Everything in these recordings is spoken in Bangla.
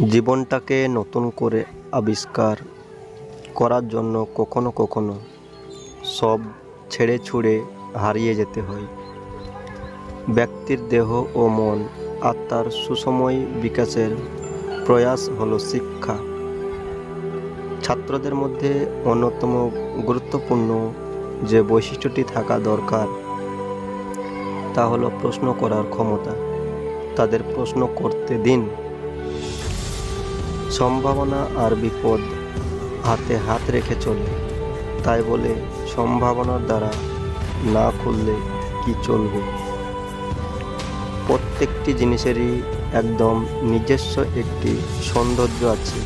জীবনটাকে নতুন করে আবিষ্কার করার জন্য কখনো কখনো সব ছেড়ে ছুড়ে হারিয়ে যেতে হয়। ব্যক্তির দেহ ও মন আত্মার সুসময় বিকাশের প্রয়াস হলো শিক্ষা। ছাত্রদের মধ্যে অন্যতম গুরুত্বপূর্ণ যে বৈশিষ্ট্যটি থাকা দরকার, তা হলো প্রশ্ন করার ক্ষমতা। তাদের প্রশ্ন করতে দিন সম্ভাবনা আর বিপদ হাতে হাত রেখে চলে তাই বলে সম্ভাবনার দ্বারা না খুললে কি চলবে? প্রত্যেকটি জিনিসেরই একদম নিজস্ব একটি সৌন্দর্য আছে।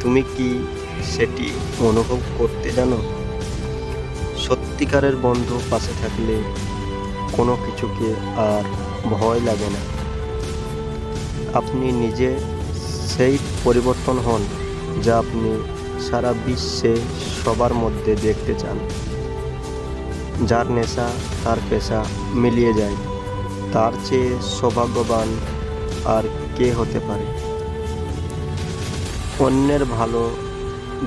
তুমি কি সেটি অনুভব করতে জানো? সত্যিকারের বন্ধু পাশে থাকলে কোনো কিছুকে আর ভয় লাগে না। আপনি নিজে সেই পরিবর্তন হন যা আপনি সারা বিশ্বে সবার মধ্যে দেখতে চান। যার নেশা, তার পেশা মিলিয়ে যায়, তার চেয়ে সৌভাগ্যবান আর কে হতে পারে? অন্যের ভালো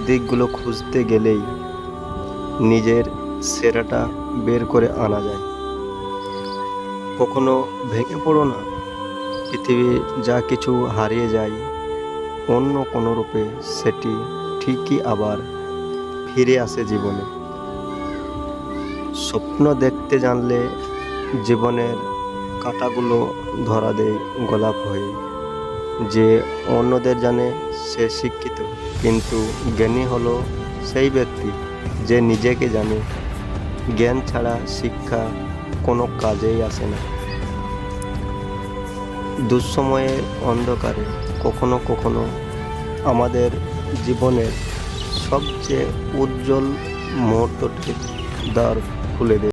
দিকগুলো খুঁজতে গেলেই নিজের সেরাটা বের করে আনা যায়। কখনো ভেঙে পড়ো না। পৃথিবী যা কিছু হারিয়ে যায় অন্য কোনো রূপে সেটি ঠিকই আবার ফিরে আসে জীবনে। স্বপ্ন দেখতে জানলে জীবনের কাঁটাগুলো ধরা দেয় গোলাপ হয়ে। যে অন্যদের জানে সে শিক্ষিত, কিন্তু জ্ঞানী হলো সেই ব্যক্তি যে নিজেকে জানে। জ্ঞান ছাড়া শিক্ষা কোনো কাজেই আসে না। দুঃসময়ের অন্ধকারে কখনো কখনো আমাদের জীবনের সবচেয়ে উজ্জ্বল মুহূর্তটি দ্বার খুলে দেয়।